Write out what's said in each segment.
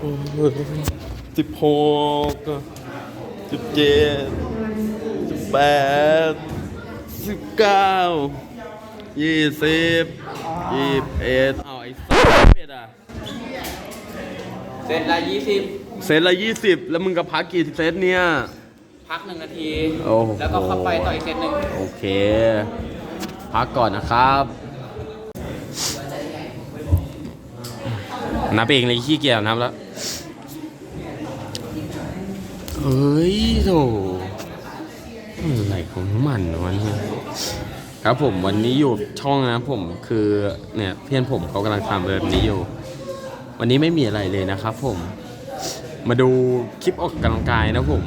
สิบหกสิบเจ็ดสิบแปดสิบเก้ายี่สิบยี่สิบเอ็ดเอาไอ้สัสเอ็ดอะเซตละยี่สิบเซตละยี่สิบแล้วมึงก็พักกี่เซตเนี่ย พักหนึ่งนาที โอ้โห แล้วก็เข้าไปต่ออีกเซตหนึ่งโอเค พักก่อนนะครับ นับเองเลยขี้เกียจนับแล้ว เฮ้ยโถอะไรของมันวะเนี่ยครับผมวันนี้อยู่ช่องนะผมคือเนี่ยเพื่อนผมเขากำลังทำแบบนี้อยู่ วันนี้ไม่มีอะไรเลยนะครับผม มาดูคลิปออกกำลังกายนะผม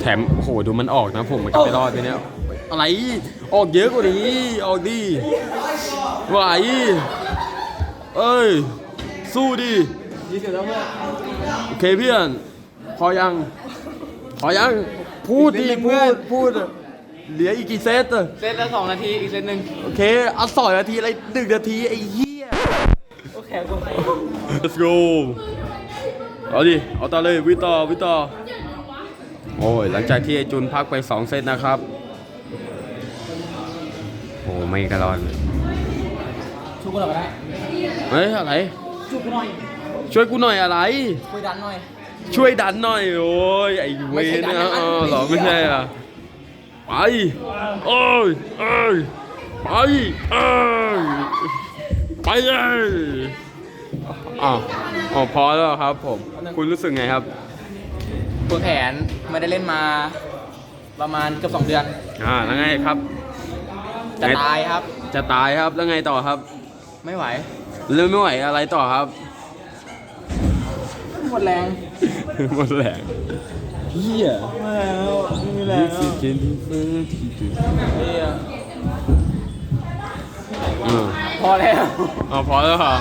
แถมโอ้โหดูมันออกนะผมมันจะไปรอดไปเนี่ยอะไรออกเยอะกว่านี้ออกดิไหวเอ้ยสู้ดิ ยี่สิบแล้วเพื่อนโอเคเพื่อน พอยัง พอยัง พูดดิอีกนิดนึงพูเพื่ดอนพูด เหลืออีกกี่เซตอะเซตละสองนาที อีกเซตหนึ่งโอเคเอาสองนาทีอะไรหนึ่งนาทีไอ้เหี้ย โอเคกู let's go เอาดิ เอาต่อเลยวิต่อวิต่อโอ้ย หลังจากที่ไอจุนพักไป2เซตนะครับ โอ้ไม่กระรอนเลยชุบกูหน่อยก็ได้เฮ้ยอะไรชุบกูหน่อย ช่วยกูหน่อยอะไรคุยดันหน่อย ช่วยดันหน่อยโอ้ยไอ้เวไม่ใช่รดันนะนะอ๋อเหรอไม่ใช่อะไปโอ้ยเอ้ยไปเอ้ยไปเลยอ้าวอ๋อพอแล้วครับผม คุณรู้สึกไงครับปวดแขนไม่ได้เล่นมาประมาณเกือบสองเดือน อ่าแล้วไงครับ จะตายครับ จะตายครับแล้วไงต่อครับ ไม่ไหว เริ่มไม่ไหวอะไรต่อครับ หมดแรงหมดแรงเฮียไม่แล้วไม่มีแรง This is getting further to เฮียอืมพอแล้วอ๋อพอแล้วเหรอ